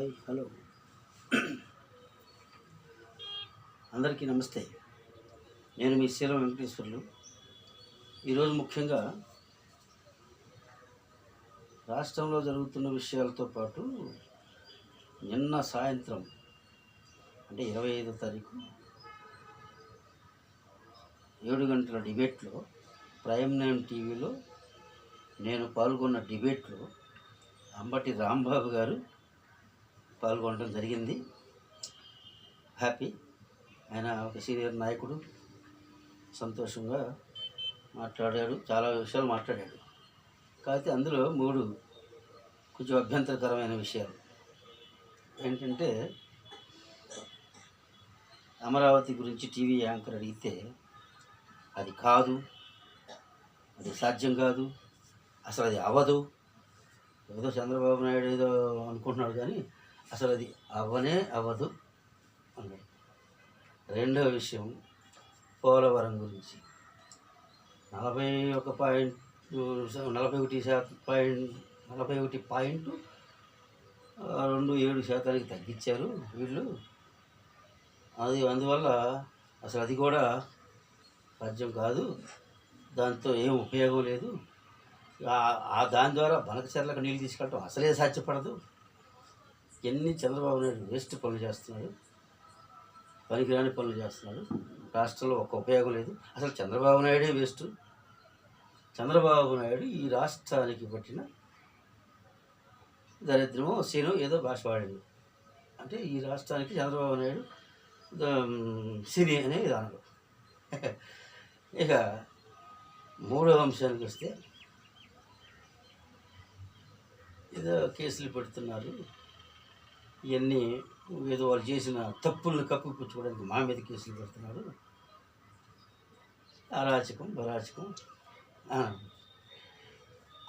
Hi hello. అందరికీ నమస్తే. నేను మీ శీలం వెంకటేశ్వర్లు. ఈరోజు ముఖ్యంగా రాష్ట్రంలో జరుగుతున్న విషయాలతో పాటు నిన్న సాయంత్రం అంటే ఇరవై ఐదో తారీఖు ఏడు గంటల డిబేట్లో ప్రైమ్ నైన్ టీవీలో నేను పాల్గొన్న డిబేట్లో అంబటి రాంబాబు గారు పాల్గొనడం జరిగింది. హ్యాపీ. ఆయన ఒక సీనియర్ నాయకుడు. సంతోషంగా మాట్లాడాడు. చాలా విషయాలు మాట్లాడాడు. కాకపోతే అందులో మూడు కొంచెం అభ్యంతరకరమైన విషయాలు. ఏంటంటే అమరావతి గురించి టీవీ యాంకర్ అడిగితే అది కాదు అది సాధ్యం కాదు అసలు అది అవ్వదు. ఏదో చంద్రబాబు నాయుడు ఏదో అనుకుంటున్నాడు కానీ అసలు అది అవ్వనే అవ్వదు అన్నాడు రెండవ విషయం పోలవరం గురించి. నలభై ఒక పాయింట్ నలభై ఒకటి శాతం పాయింట్ నలభై ఒకటి పాయింట్ రెండు ఏడు శాతానికి తగ్గించారు వీళ్ళు. అది అందువల్ల అసలు అది కూడా సాధ్యం కాదు దాంతో ఏం ఉపయోగం లేదు. ఆ- ఆ దాని ద్వారా బనకచర్లకు నీళ్ళు తీసుకెళ్ళటం అసలే సాధ్యపడదు. ఎన్ని చంద్రబాబు నాయుడు వేస్ట్ పనులు చేస్తున్నాడు పనికిరాని పనులు చేస్తున్నాడు రాష్ట్రంలో ఒక ఉపయోగం లేదు. అసలు చంద్రబాబు నాయుడే వేస్ట్. చంద్రబాబు నాయుడు ఈ రాష్ట్రానికి పట్టిన దరిద్రమో సీనో ఏదో భాష వాడింది. అంటే ఈ రాష్ట్రానికి చంద్రబాబు నాయుడు సిని అనే విధానం. ఇక మూడవ అంశానికి వస్తే ఏదో కేసులు పెడుతున్నారు. ఇవన్నీ ఏదో వాళ్ళు చేసిన తప్పులను కప్పిపుచ్చుకోవడానికి మా మీద కేసులు పెడుతున్నారు. అరాచకం బరాచకం.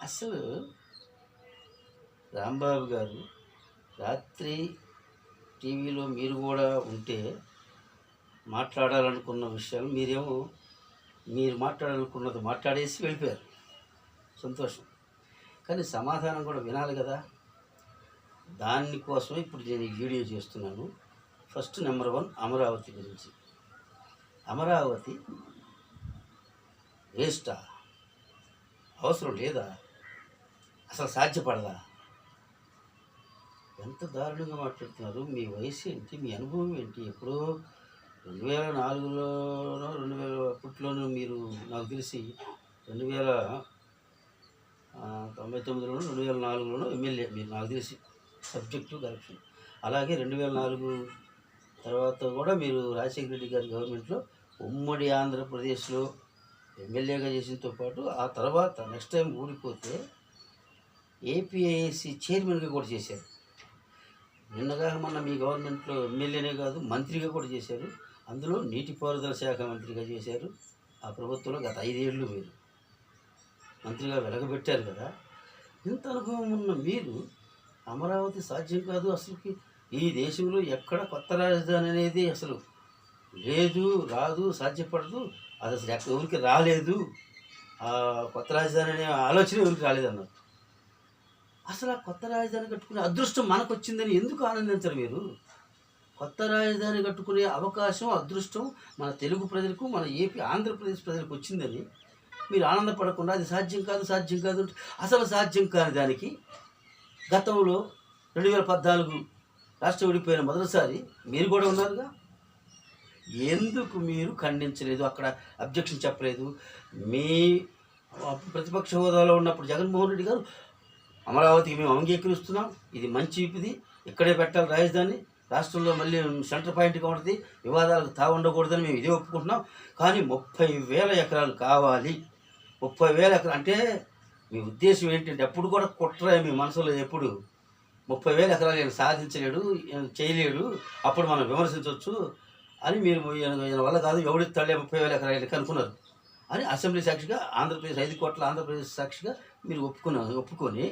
అసలు రాంబాబు గారు రాత్రి టీవీలో మీరు కూడా ఉంటే మాట్లాడాలనుకున్న విషయాలు మీరేమో మీరు మాట్లాడాలనుకున్నది మాట్లాడేసి వెళ్ళిపోయారు. సంతోషం. కానీ సమాధానం కూడా వినాలి కదా. దానికోసం ఇప్పుడు నేను ఈ వీడియో చేస్తున్నాను. ఫస్ట్ నెంబర్ వన్ అమరావతి గురించి. అమరావతి వేస్టా? అవసరం లేదా? అసలు సాధ్యపడదా? ఎంత దారుణంగా మాట్లాడుతున్నారు. మీ వయసు ఏంటి? మీ అనుభవం ఏంటి? ఎప్పుడో రెండు వేల నాలుగులోనో రెండు వేల అప్పట్లోనూ మీరు నాకు తెలిసి రెండు వేల తొంభై తొమ్మిదిలోనూ రెండు వేల నాలుగులోనూ ఎమ్మెల్యే మీరు నాకు తెలిసి. సబ్జెక్టు కరప్షన్ అలాగే రెండు వేల నాలుగు తర్వాత కూడా మీరు రాజశేఖర రెడ్డి గారి గవర్నమెంట్లో ఉమ్మడి ఆంధ్రప్రదేశ్లో ఎమ్మెల్యేగా చేసినతో పాటు ఆ తర్వాత నెక్స్ట్ టైం ఊడిపోతే ఏపీఐసి చైర్మన్గా కూడా చేశారు. నిన్నగా మొన్న మీ గవర్నమెంట్లో ఎమ్మెల్యేనే కాదు మంత్రిగా కూడా చేశారు. అందులో నీటిపారుదల శాఖ మంత్రిగా చేశారు. ఆ ప్రభుత్వంలో గత ఐదేళ్ళు మీరు మంత్రిగా వెలగబెట్టారు కదా. ఇంత అనుభవం ఉన్న మీరు అమరావతి సాధ్యం కాదు అసలుకి. ఈ దేశంలో ఎక్కడ కొత్త రాజధాని అనేది అసలు లేదు రాదు సాధ్యపడదు. అది అసలు ఎక్కడ ఎవరికి రాలేదు. కొత్త రాజధాని అనే ఆలోచన ఎవరికి రాలేదన్నారు. అసలు ఆ కొత్త రాజధాని కట్టుకునే అదృష్టం మనకు వచ్చిందని ఎందుకు ఆనందించరు మీరు? కొత్త రాజధాని కట్టుకునే అవకాశం అదృష్టం మన తెలుగు ప్రజలకు మన ఏపీ ఆంధ్రప్రదేశ్ ప్రజలకు వచ్చిందని మీరు ఆనందపడకుండా అది సాధ్యం కాదు సాధ్యం కాదు అంటే అసలు సాధ్యం కాని దానికి గతంలో రెండు వేల పద్నాలుగు రాష్ట్రం విడిపోయిన మొదటిసారి మీరు కూడా ఉన్నారుగా? ఎందుకు మీరు ఖండించలేదు? అక్కడ అబ్జెక్షన్ చెప్పలేదు. మీ ప్రతిపక్ష హోదాలో ఉన్నప్పుడు జగన్మోహన్ రెడ్డి గారు అమరావతికి మేము అంగీకరిస్తున్నాం. ఇది మంచి ఇది ఇక్కడే పెట్టాలి రాజధాని. రాష్ట్రంలో మళ్ళీ సెంటర్ పాయింట్గా ఉంటుంది. వివాదాలకు తా ఉండకూడదని మేము ఇదే ఒప్పుకుంటున్నాం. కానీ ముప్పై వేల ఎకరాలు కావాలి. ముప్పై వేల ఎకరాలు అంటే మీ ఉద్దేశం ఏంటంటే అప్పుడు కూడా కుట్ర మీ మనసులో ఎప్పుడు. ముప్పై వేల ఎకరాలు ఈయన సాధించలేడు చేయలేడు అప్పుడు మనం విమర్శించవచ్చు అని మీరు ఈయన వల్ల కాదు ఎవడిస్తాడే ముప్పై వేల ఎకరాలు కనుక్కున్నారు అని అసెంబ్లీ సాక్షిగా ఆంధ్రప్రదేశ్ ఐదు కోట్ల ఆంధ్రప్రదేశ్ సాక్షిగా మీరు ఒప్పుకున్నారు ఒప్పుకొని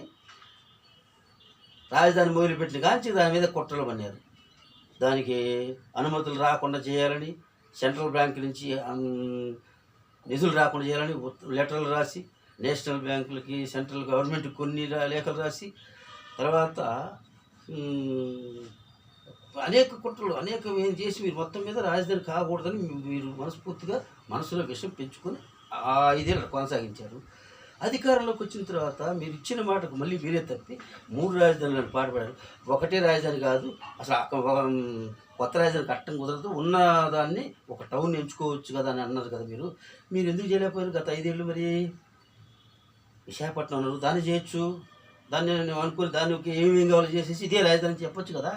రాజధాని మొదలుపెట్టిన కాంచి దాని మీద కుట్రలు పన్నారు. దానికి అనుమతులు రాకుండా చేయాలని సెంట్రల్ బ్యాంక్ నుంచి నిధులు రాకుండా చేయాలని లెటర్లు రాసి నేషనల్ బ్యాంకులకి సెంట్రల్ గవర్నమెంట్ కొన్ని లేఖలు రాసి తర్వాత అనేక కుట్రలు అనేక ఏం చేసి మీరు మొత్తం మీద రాజధాని కాకూడదని మీరు మనస్ఫూర్తిగా మనసులో విషయం పెంచుకొని ఆ ఇదేళ్ళు కొనసాగించారు. అధికారంలోకి వచ్చిన తర్వాత మీరు ఇచ్చిన మాటకు మళ్ళీ మీరే తప్పి మూడు రాజధానులను పాటుపడారు ఒకటే రాజధాని కాదు అసలు ఒక, కొత్త రాజధాని కట్టడం కుదరదు. ఉన్న దాన్ని ఒక టౌన్ ఎంచుకోవచ్చు కదా అని అన్నారు కదా మీరు. మీరు ఎందుకు చేయలేకపోయారు గత ఐదేళ్ళు మరి? విశాఖపట్నం దాన్ని చేయొచ్చు. దాన్ని నేను అనుకుని దానికి ఏమేమి కావాలో చేసేసి ఇదే రాజధాని చెప్పొచ్చు కదా.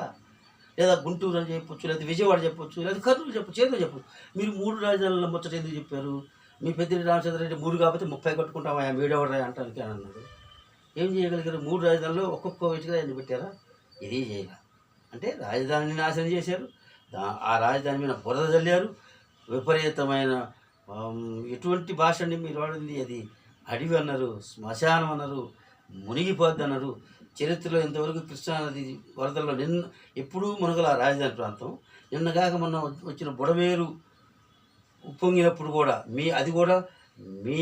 లేదా గుంటూరు అని చెప్పొచ్చు లేదా విజయవాడ చెప్పొచ్చు లేదా కర్నూలు చెప్పొచ్చు చేతులు చెప్పొచ్చు. మీరు మూడు రాజధానుల ముచ్చట ఎందుకు చెప్పారు? మీ పెద్దిరెడ్డి రామచంద్రరెడ్డి మూడు కాబట్టి ముప్పై కట్టుకుంటామా? మీడెవడరా అంటానికి అని అన్నారు. ఏం చేయగలిగారు? మూడు రాజధానులు ఒక్కొక్క విషయంగా ఎన్ని పెట్టారా? ఇది చేయాల. అంటే రాజధానిని నాశనం చేశారు. ఆ రాజధాని మీద బురద చల్లారు విపరీతమైన ఎటువంటి భాషని మీరు వాడింది అది? అడవి అన్నారు శ్మశానం అన్నారు మునిగిపోద్ది అన్నారు చరిత్రలో ఇంతవరకు కృష్ణానది వరదల్లో నిన్న ఎప్పుడూ మునగల ఆ రాజధాని ప్రాంతం. నిన్నగాక మొన్న వచ్చిన బుడమేరు ఉప్పొంగినప్పుడు కూడా మీ అది కూడా మీ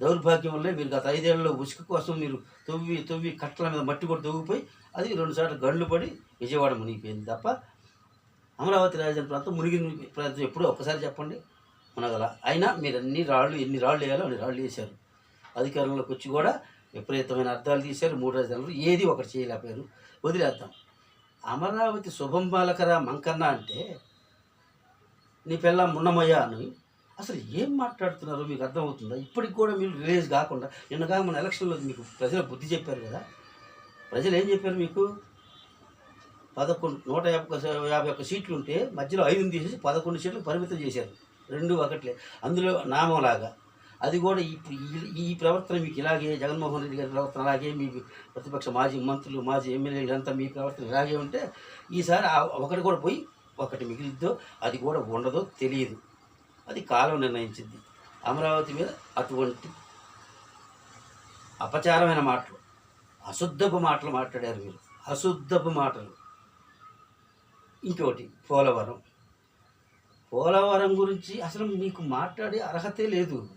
దౌర్భాగ్యం వల్లే మీరు గత ఐదేళ్ళలో ఉసుక కోసం మీరు తవ్వి తవ్వి కట్టల మీద మట్టి కూడా తవ్విపోయి అది రెండు సార్లు గండ్లు పడి విజయవాడ మునిగిపోయింది తప్ప అమరావతి రాజధాని ప్రాంతం మునిగిన ప్రాంతం ఎప్పుడో ఒక్కసారి చెప్పండి. మునగల. అయినా మీరు అన్ని రాళ్ళు ఎన్ని రాళ్ళు వేయాలో అన్ని రాళ్ళు వేశారు. అధికారంలోకి వచ్చి కూడా విపరీతమైన అర్థాలు తీశారు. మూడు రాజధానులు ఏది ఒకటి చేయలేకపోయారు. వదిలేద్దాం. అమరావతి శుభం బాలకర మంకన్న అంటే నీ పిల్ల మున్నమయ్య అని. అసలు ఏం మాట్లాడుతున్నారో మీకు అర్థమవుతుందా? ఇప్పటికి కూడా మీరు రిలీజ్ కాకుండా నిన్నగా మన ఎలక్షన్లో మీకు ప్రజల బుద్ధి చెప్పారు కదా? ప్రజలు ఏం చెప్పారు మీకు? పదకొండు నూట యాభై యాభై ఒక్క సీట్లు ఉంటే మధ్యలో ఐదుని తీసేసి పదకొండు సీట్లు పరిమితం చేశారు. రెండు ఒకట్లే. అందులో నామంలాగా. అది కూడా ఇప్పుడు ఈ- ఈ ప్రవర్తన మీకు ఇలాగే జగన్మోహన్ రెడ్డి గారి ప్రవర్తన అలాగే మీ ప్రతిపక్ష మాజీ మంత్రులు మాజీ ఎమ్మెల్యేలు అంతా మీ ప్రవర్తన ఇలాగే ఉంటే ఈసారి ఆ ఒకటి కూడా పోయి ఒకటి మిగిలిద్దో అది కూడా ఉండదో తెలియదు. అది కాలం నిర్ణయించింది. అమరావతి మీద అటువంటి అపచారమైన మాటలు అశుద్ధపు మాటలు మాట్లాడారు మీరు. అశుద్ధపు మాటలు. ఇంకోటి పోలవరం. పోలవరం గురించి అసలు మీకు మాట్లాడే అర్హతే లేదు.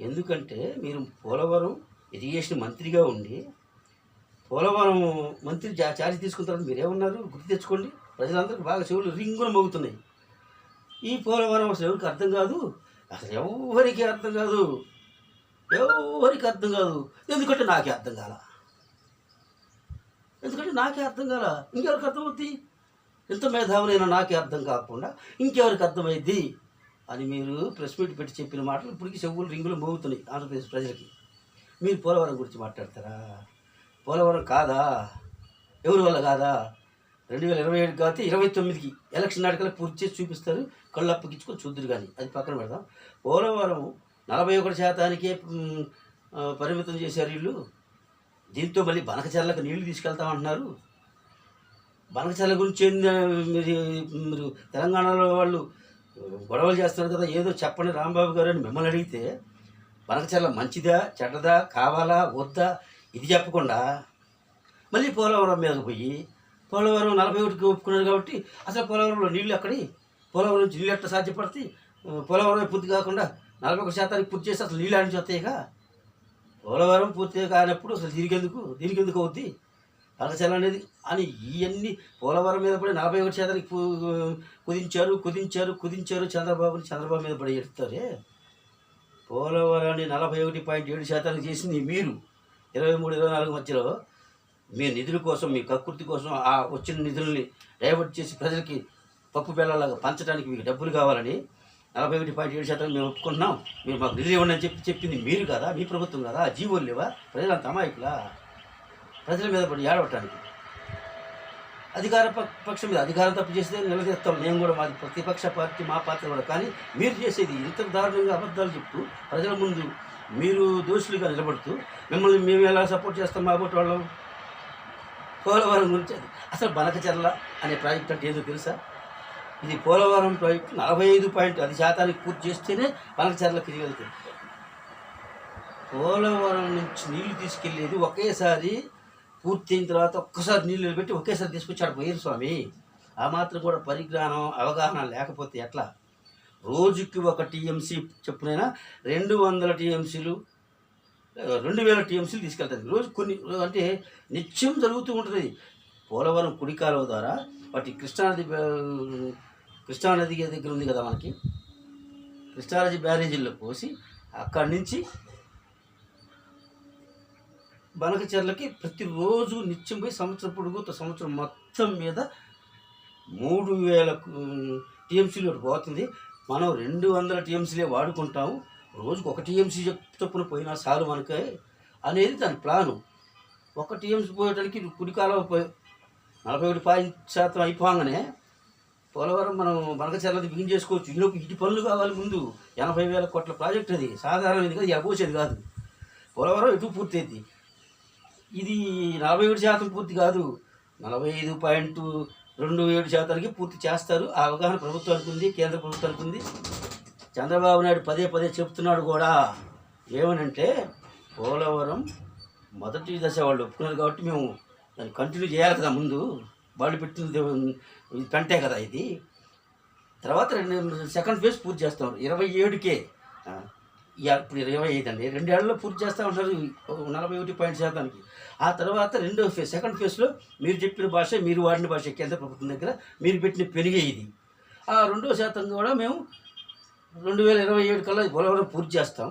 ఎందుకంటే మీరు పోలవరం ఇరిగేషన్ మంత్రిగా ఉండి పోలవరం మంత్రి చా- తీసుకున్న తర్వాత మీరేమన్నారు? గుర్తు తెచ్చుకోండి. ప్రజలందరికీ బాగా చెవులు రింగులు మోగుతున్నాయి. ఈ పోలవరం అసలు ఎవరికి అర్థం కాదు? అసలు ఎవరికి అర్థం కాదు? ఎవరికి అర్థం కాదు? ఎందుకంటే నాకే అర్థం కాల? ఎందుకంటే నాకే అర్థం కాల? ఇంకెవరికి అర్థమవుద్ది? ఎంత మేధావులైనా నాకే అర్థం కాకుండా ఇంకెవరికి అర్థమైద్ది? అని మీరు ప్రెస్ మీట్ పెట్టి చెప్పిన మాటలు ఇప్పటికీ చెవులు రింగులు మోగుతున్నాయి ఆంధ్రప్రదేశ్ ప్రజలకి. మీరు పోలవరం గురించి మాట్లాడతారా? పోలవరం కాదా? ఎవరి వల్ల కాదా? రెండు వేల ఇరవై ఏడు కాబట్టి ఇరవై తొమ్మిదికి ఎలక్షన్ నాటికల్లా పూర్తి చేసి చూపిస్తారు. కళ్ళు అప్పగించుకొని చూద్దరు కానీ. అది పక్కన పెడదాం. పోలవరం నలభై ఒకటి శాతానికే పరిమితం చేశారు వీళ్ళు. దీంతో మళ్ళీ బనకచర్లకు నీళ్ళు తీసుకెళ్తామంటున్నారు. బనకచర్ల గురించి మీరు మీరు తెలంగాణలో వాళ్ళు గొడవలు చేస్తున్నారు కదా ఏదో చెప్పండి రాంబాబు గారు అని మిమ్మల్ని అడిగితే బనకచర్ల మంచిదా చెడ్డదా కావాలా వద్దా ఇది చెప్పకుండా మళ్ళీ పోలవరం మీదకి పోయి పోలవరం నలభై ఒకటికి ఒప్పుకున్నారు కాబట్టి అసలు పోలవరంలో నీళ్ళు ఎక్కడి? పోలవరం నుంచి నీళ్ళు ఎట్లా సాధ్యపడితే పోలవరం పూర్తి కాకుండా నలభై ఒక శాతానికి పూర్తి చేస్తే అసలు నీళ్ళు ఆడించి వస్తాయిగా పోలవరం పూర్తి కానప్పుడు అసలు దీనికెందుకు? దీనికెందుకు అవుద్ది? పలకచల అనేది అని ఇవన్నీ పోలవరం మీద పడి నలభై ఒకటి శాతానికి కుదించారు కుదించారు కుదించారు చంద్రబాబుని చంద్రబాబు మీద పడి ఎడతారే? పోలవరాన్ని నలభై ఒకటి పాయింట్ ఏడు శాతానికి చేసింది మీరు. ఇరవై మూడు ఇరవై నాలుగు మధ్యలో మీ నిధుల కోసం మీ కకృతి కోసం ఆ వచ్చిన నిధుల్ని డైవర్ట్ చేసి ప్రజలకి పప్పు బెల్లలాగా పంచడానికి మీకు డబ్బులు కావాలని నలభై ఒకటి పాయింట్ ఏడు శాతం మేము ఒప్పుకుంటున్నాం. మీరు మాకు నిధులు ఇవ్వండి అని చెప్పి చెప్పింది మీరు కదా? మీ ప్రభుత్వం కదా? ఆ జీవోలు లేవా? ప్రజలంత అమాయకులా? ప్రజల మీద పడి ఏడవటానికి. అధికార పక్షం మీద అధికారం తప్పు చేస్తే నిలదీస్తాం. మేము కూడా మాది ప్రతిపక్ష పార్టీ మా పాత్ర కూడా. కానీ మీరు చేసేది ఇంత దారుణంగా అబద్ధాలు చెప్తూ ప్రజల ముందు మీరు దోషులుగా నిలబడుతూ మిమ్మల్ని మేము ఎలా సపోర్ట్ చేస్తాం మా బోటి వాళ్ళం? పోలవరం గురించి అది. అసలు బనకచర్ల అనే ప్రాజెక్ట్ అంటే ఏదో తెలుసా? ఇది పోలవరం ప్రాజెక్టు నలభై ఐదు పాయింట్ అది శాతానికి పూర్తి చేస్తేనే బనకచర్లకి వెళ్తుంది. పోలవరం నుంచి నీళ్ళు తీసుకెళ్ళేది ఒకేసారి పూర్తి అయిన తర్వాత ఒక్కసారి నీళ్ళు పెట్టి ఒకేసారి తీసుకొచ్చాడు పోయారు స్వామి ఆ మాత్రం కూడా పరిజ్ఞానం అవగాహన లేకపోతే ఎట్లా? రోజుకి ఒక టీఎంసీ చెప్పునైనా రెండు వందల టీఎంసీలు రెండు వేల టీఎంసీలు తీసుకెళ్తారు రోజు కొన్ని అంటే నిత్యం జరుగుతూ ఉంటుంది. పోలవరం కుడి కాలువ ద్వారా వాటి కృష్ణానది కృష్ణానది దగ్గర ఉంది కదా మనకి? కృష్ణానది బ్యారేజీల్లో పోసి అక్కడి నుంచి బనకచెర్లకి ప్రతిరోజు నిత్యం పోయి సంవత్సరం పొడుగు సంవత్సరం మొత్తం మీద మూడు వేల టీఎంసీలు పోతుంది. మనం రెండు వందల టీఎంసీలే వాడుకుంటాము. రోజుకు ఒక టీఎంసీ చొప్పున పోయినా చాలు మనకి అనేది దాని ప్లాను. ఒక టీఎంసీ పోయడానికి కుడికాలం పోయి నలభై ఒకటి పాయింట్ శాతం అయిపోగానే పోలవరం మనం బనకచెర్లది బిగిన్ చేసుకోవచ్చు. ఈలోపు ఇటు పనులు కావాలి ముందు. ఎనభై వేల కోట్ల ప్రాజెక్ట్ అది. సాధారణమైనది కాదు ఎగబోసేది కాదు. పోలవరం ఎటు పూర్తయింది? ఇది నలభై ఏడు శాతం పూర్తి కాదు. నలభై ఐదు పాయింట్ రెండు ఏడు శాతానికి పూర్తి చేస్తారు. ఆ అవగాహన ప్రభుత్వానికి ఉంది కేంద్ర ప్రభుత్వానికి ఉంది చంద్రబాబు నాయుడు పదే పదే చెప్తున్నాడు కూడా. ఏమనంటే పోలవరం మొదటి దశ వాళ్ళు ఒప్పుకున్నారు కాబట్టి మేము దాన్ని కంటిన్యూ చేయాలి కదా ముందు. వాళ్ళు పెట్టినది ఇది పెంటే కదా ఇది. తర్వాత రెండు సెకండ్ ఫేజ్ పూర్తి చేస్తాం ఇరవై ఏడుకే. ఇప్పుడు ఇరవై ఐదు అండి. రెండేళ్ళలో పూర్తి చేస్తూ ఉంటారు ఒక నలభై ఒకటి పాయింట్ శాతానికి. ఆ తర్వాత రెండో ఫేజ్ సెకండ్ ఫేజ్లో మీరు చెప్పిన భాష మీరు వాడిన భాష కేంద్ర ప్రభుత్వం దగ్గర మీరు పెట్టిన పెరిగే ఇది. ఆ రెండో శాతం కూడా మేము రెండు వేల ఇరవై ఏడు కల్లా పోలవరం పూర్తి చేస్తాం.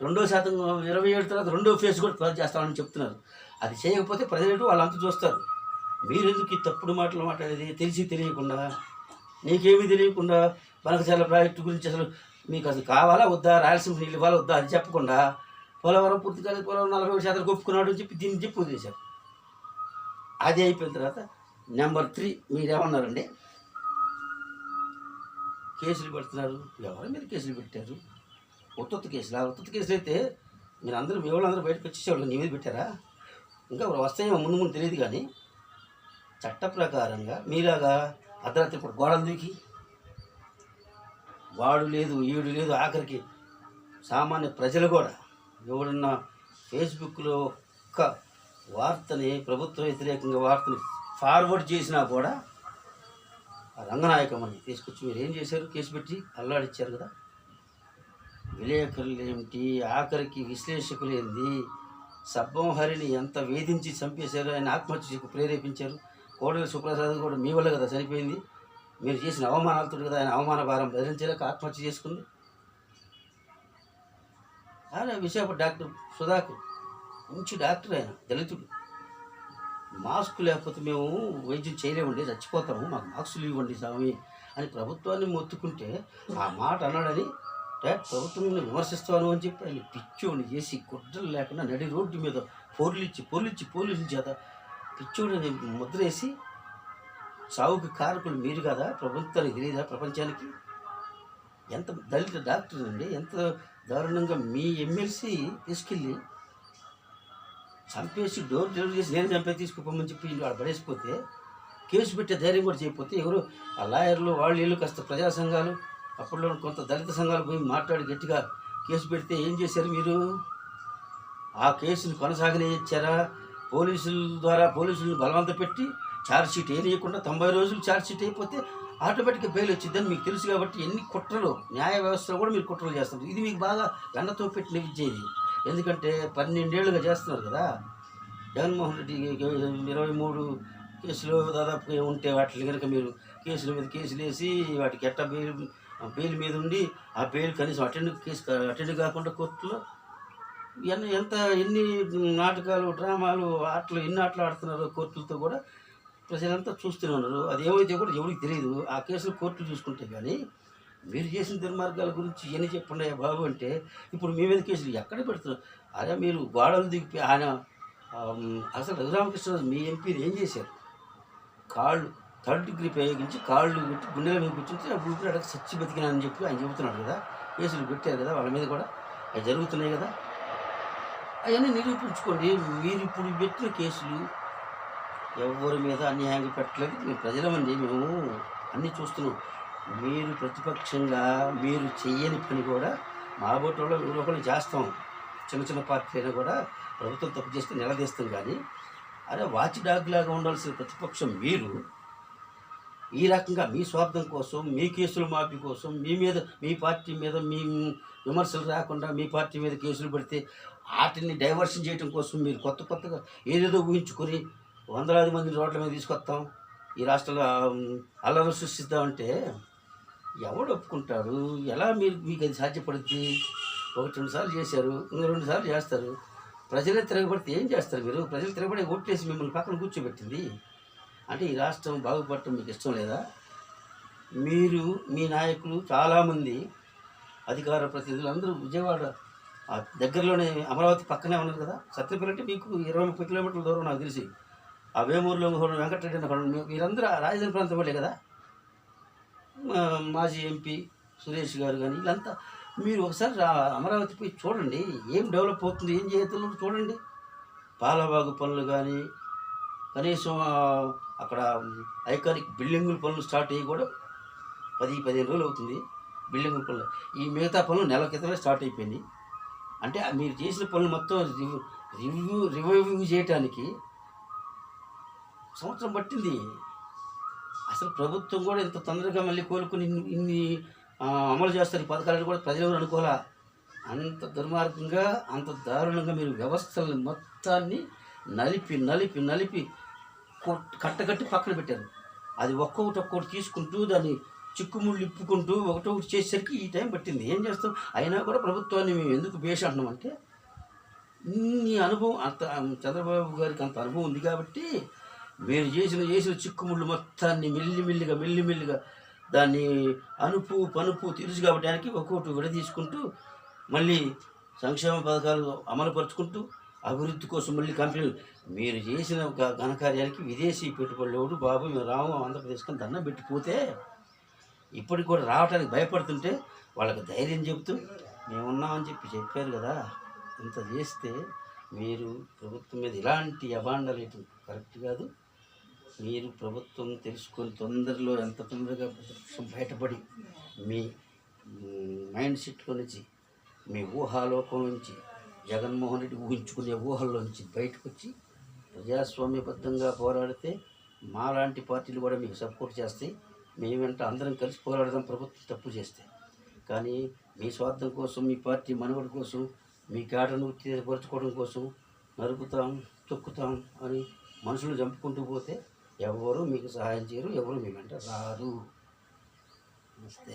రెండో శాతం ఇరవై ఏడు తర్వాత రెండో ఫేజ్ కూడా పూర్తి చేస్తామని చెప్తున్నారు. అది చేయకపోతే ప్రజలు వాళ్ళంతా చూస్తారు. మీరు ఎందుకు ఈ తప్పుడు మాటలు మాట్లాడేది తెలిసి తెలియకుండా నీకేమీ తెలియకుండా బనకచాల ప్రాజెక్టు గురించి అసలు మీకు అసలు కావాలా వద్దా రాయలసీమ నీళ్ళు ఇవ్వాలా వద్దా అది చెప్పకుండా పోలవరం పూర్తి కాలేదు పోలవరం నలభై ఏడు శాతం ఒప్పుకున్నాడు చెప్పి దీన్ని చెప్పి చేశారు అది అయిపోయిన తర్వాత నెంబర్ త్రీ మీరేమన్నారండి? కేసులు పెడుతున్నారు. ఎవరి మీద కేసులు పెట్టారు? ఉత్తత్తు కేసులు? ఆ ఉత్తత్తు కేసులు అయితే మీరు అందరూ మీ వాళ్ళందరూ బయటకు వచ్చేసేవాళ్ళు నీ మీద పెట్టారా? ఇంకా వస్తాయేమో ముందు ముందు తెలియదు కానీ చట్ట ప్రకారంగా మీలాగా అర్ధరాత్రి ఇప్పుడు గోడలు దూకి వాడు లేదు ఈడు లేదు ఆఖరికి సామాన్య ప్రజలు కూడా ఎవడన్నా ఫేస్బుక్లో ఒక్క వార్తని ప్రభుత్వ వ్యతిరేకంగా వార్తని ఫార్వర్డ్ చేసినా కూడా ఆ రంగనాయకమని తీసుకొచ్చి మీరు ఏం చేశారు? కేసు పెట్టి అల్లాడిచ్చారు కదా. విలేకరులు ఏమిటి ఆఖరికి విశ్లేషకులు ఏంది సబ్బం హరిని ఎంత వేధించి చంపేశారు ఆయన ఆత్మహత్యకు ప్రేరేపించారు? కోడలి సుప్రసాద్ కూడా మీ వల్ల కదా చనిపోయింది. మీరు చేసిన అవమానాలతో కదా ఆయన అవమాన భారం భరించలేక ఆత్మహత్య చేసుకుంది. ఆయన విశాఖ డాక్టర్ సుధాకర్. మంచి డాక్టర్ ఆయన దళితుడు. మాస్క్ లేకపోతే మేము వైద్యం చేయలేమండి చచ్చిపోతాము మాకు మాస్కులు ఇవ్వండి స్వామి అని ప్రభుత్వాన్ని మొత్తుకుంటే ఆ మాట అన్నాడని డాక్టర్ ప్రభుత్వం నేను విమర్శిస్తాను అని చెప్పి ఆయన పిచ్చోడిని చేసి గుడ్డలు లేకుండా నడి రోడ్డు మీద పోర్లిచ్చి పొర్లిచ్చి పోలీసుల చేత పిచ్చోడిని ముద్రేసి సావుకి కారకులు మీరు కదా? ప్రభుత్వానికి తెలియదా ప్రపంచానికి? ఎంత దళిత డాక్టర్ అండి ఎంత దారుణంగా మీ ఎమ్మెల్సీ తీసుకెళ్ళి చంపేసి డోర్ డెలివరీ చేసి నేను చంపే తీసుకుపోమని చెప్పి వాళ్ళు పడేసిపోతే కేసు పెట్టే ధైర్యం కూడా చేయకపోతే ఎవరు ఆ లాయర్లు వాళ్ళు వీళ్ళు కాస్త ప్రజా సంఘాలు అప్పట్లో కొంత దళిత సంఘాలు పోయి మాట్లాడి గట్టిగా కేసు పెడితే ఏం చేశారు మీరు? ఆ కేసును కొనసాగనిచ్చారా? పోలీసుల ద్వారా పోలీసులను బలవంత పెట్టి ఛార్జ్ షీట్ వేయకుండా తొంభై రోజులు ఛార్జ్ షీట్ అయిపోతే ఆటోమేటిక్గా బెయిల్ వచ్చిందని మీకు తెలుసు కాబట్టి ఎన్ని కుట్రలు న్యాయ వ్యవస్థలో కూడా మీరు కుట్రలు చేస్తారు ఇది మీకు బాగా వెన్నతో పెట్టిన విద్య ఇది ఎందుకంటే పన్నెండేళ్ళుగా చేస్తున్నారు కదా. జగన్మోహన్ రెడ్డి ఇరవై మూడు కేసులు దాదాపుగా ఉంటే వాటిని కనుక మీరు కేసుల మీద కేసులు వేసి వాటికి ఎట్ట బెయిల్ బెయిల్ మీద ఉండి ఆ బెయిల్ కనీసం అటెండ్ కేసు అటెండ్ కాకుండా కోర్టులో ఇవన్నీ ఎంత ఎన్ని నాటకాలు డ్రామాలు ఆటలు ఎన్ని ఆటలు ఆడుతున్నారో కోర్టులతో కూడా ప్రజలంతా చూస్తూనే ఉన్నారు. అది ఏమైతే కూడా ఎవరికి తెలియదు ఆ కేసులు కోర్టులు చూసుకుంటే కానీ మీరు చేసిన దుర్మార్గాల గురించి ఎన్ని చెప్పున్నాయా బాబు అంటే ఇప్పుడు మీ మీద కేసులు ఎక్కడ పెడుతున్నారు? అరే మీరు గోడలు దిగి ఆయన అసలు రఘురామకృష్ణ మీ ఎంపీని ఏం చేశారు? కాళ్ళు థర్డ్ డిగ్రీ ప్రయోగించి కాళ్ళు పెట్టి గుండెల మీద కూర్చుంటే అప్పుడు అక్కడ చచ్చి బతికినానని చెప్పి ఆయన చెబుతున్నాడు కదా. కేసులు పెట్టారు కదా వాళ్ళ మీద కూడా. అవి జరుగుతున్నాయి కదా. అవన్నీ నిరూపించుకోండి. మీరు ఇప్పుడు పెట్టిన కేసులు ఎవరి మీద అన్యాయం పెట్టలేదు. మీ ప్రజలమండి మేము అన్నీ చూస్తున్నాం. మీరు ప్రతిపక్షంగా మీరు చెయ్యని పని కూడా మా బోటోళ్ళు ఎవరో ఒకళ్ళు చేస్తాం. చిన్న చిన్న పార్టీ అయినా కూడా ప్రభుత్వం తప్పు చేస్తే నిలదీస్తాం కానీ అరే వాచ్ డాగ్ లాగా ఉండాల్సిన ప్రతిపక్షం మీరు. ఈ రకంగా మీ స్వార్థం కోసం మీ కేసుల మాఫీ కోసం మీ మీద మీ పార్టీ మీద మీ విమర్శలు రాకుండా మీ పార్టీ మీద కేసులు పెడితే వాటిని డైవర్షన్ చేయడం కోసం మీరు కొత్త కొత్తగా ఏదేదో ఊహించుకొని వందలాది మంది రోడ్ల మీద తీసుకొస్తాం. ఈ రాష్ట్రంలో ఉమ్, అల్లరి సృష్టిస్తామంటే ఎవడు ఒప్పుకుంటారు? ఎలా మీరు మీకు అది సాధ్యపడుద్ది? ఒకటి రెండు సార్లు చేశారు ఇంకో రెండు సార్లు చేస్తారు. ప్రజలే తిరగబడితే ఏం చేస్తారు మీరు? ప్రజలు తిరగబడి ఓట్లేసి మిమ్మల్ని పక్కన కూర్చోబెట్టింది. అంటే ఈ రాష్ట్రం బాగుపడటం మీకు ఇష్టం లేదా? మీరు మీ నాయకులు చాలామంది అధికార ప్రతినిధులు అందరూ విజయవాడ దగ్గరలోనే అమరావతి పక్కనే ఉన్నారు కదా? సత్యపల్లి అంటే మీకు ఇరవై ముప్పై కిలోమీటర్ల దూరం నాకు తెలిసి. ఆ వేమూరులో ఒకడు వెంకటరెడ్డి అని ఒకడు రాజధాని ప్రాంతం వాళ్ళే కదా? మా మాజీ ఎంపీ సురేష్ గారు కానీ వీళ్ళంతా మీరు ఒకసారి అమరావతి పోయి చూడండి ఏం డెవలప్ అవుతుంది ఏం చేస్తున్నారు చూడండి. పాలబాగు పనులు కానీ కనీసం అక్కడ ఐకానిక్ బిల్డింగుల పనులు స్టార్ట్ అయ్యి కూడా పది పదిహేను రోజులు అవుతుంది బిల్డింగుల పనులు. ఈ మిగతా పనులు నెల క్రితమే స్టార్ట్ అయిపోయినాయి. అంటే మీరు చేసిన పనులు మొత్తం రివ్యూ రివ్యూ రివ్యూ చేయటానికి సంవత్సరం పట్టింది. అసలు ప్రభుత్వం కూడా ఇంత తొందరగా మళ్ళీ కోలుకుని ఇన్ని- అమలు చేస్తారు ఈ పథకాలను కూడా ప్రజలు ఎవరు అనుకోవాలా? అంత దుర్మార్గంగా అంత దారుణంగా మీరు వ్యవస్థలను మొత్తాన్ని నలిపి నలిపి నలిపి కొట్- కట్టకట్టి పక్కన పెట్టారు. అది ఒక్కొక్కటి ఒక్కొక్కటి తీసుకుంటూ దాన్ని చిక్కుముళ్ళు ఇప్పుకుంటూ ఒకటొకటి చేసేసరికి ఈ టైం పట్టింది. ఏం చేస్తాం? అయినా కూడా ప్రభుత్వాన్ని మేము ఎందుకు భేష అంటున్నామంటే ఇన్ని అనుభవం అంత చంద్రబాబు గారికి అంత అనుభవం ఉంది కాబట్టి మీరు చేసిన చేసిన చిక్కుముళ్ళు మొత్తాన్ని మెల్లిమెల్లిగా మెల్లిమెల్లిగా దాన్ని అనుపు పనుపు తీర్చు కాబట్టి ఒక్కొక్కటి విడదీసుకుంటూ మళ్ళీ సంక్షేమ పథకాలు అమలుపరుచుకుంటూ అభివృద్ధి కోసం మళ్ళీ కంపెనీలు మీరు చేసిన ఒక ఘనకార్యానికి విదేశీ పెట్టుబడులు బాబు మేము రాము ఆంధ్రప్రదేశ్కి దండం పెట్టిపోతే ఇప్పటికి కూడా రావడానికి భయపడుతుంటే వాళ్ళకి ధైర్యం చెబుతూ మేము ఉన్నామని చెప్పి చెప్పారు కదా ఇంత చేస్తే మీరు ప్రభుత్వం మీద ఇలాంటి అబాండాలు వేయటం కరెక్ట్ కాదు. మీరు ప్రభుత్వం తెలుసుకొని తొందరలో ఎంత తొందరగా బయటపడి మీ మైండ్ సెట్లో నుంచి మీ ఊహాలోకం నుంచి జగన్మోహన్ రెడ్డి ఊహించుకునే ఊహల్లోంచి బయటకు వచ్చి ప్రజాస్వామ్యబద్ధంగా పోరాడితే మాలాంటి పార్టీలు కూడా మీకు సపోర్ట్ చేస్తాయి మేము వెంట అందరం కలిసి పోరాడదాం ప్రభుత్వం తప్పు చేస్తే. కానీ మీ స్వార్థం కోసం మీ పార్టీ మనుగడ కోసం మీ కాటను తీర్పరచుకోవడం కోసం నరుకుతాం తొక్కుతాం అని మనుషులు చంపుకుంటూ పోతే ఎవరు మీకు సహాయం చేయరు ఎవరు మీ వెంట రారు. నమస్తే.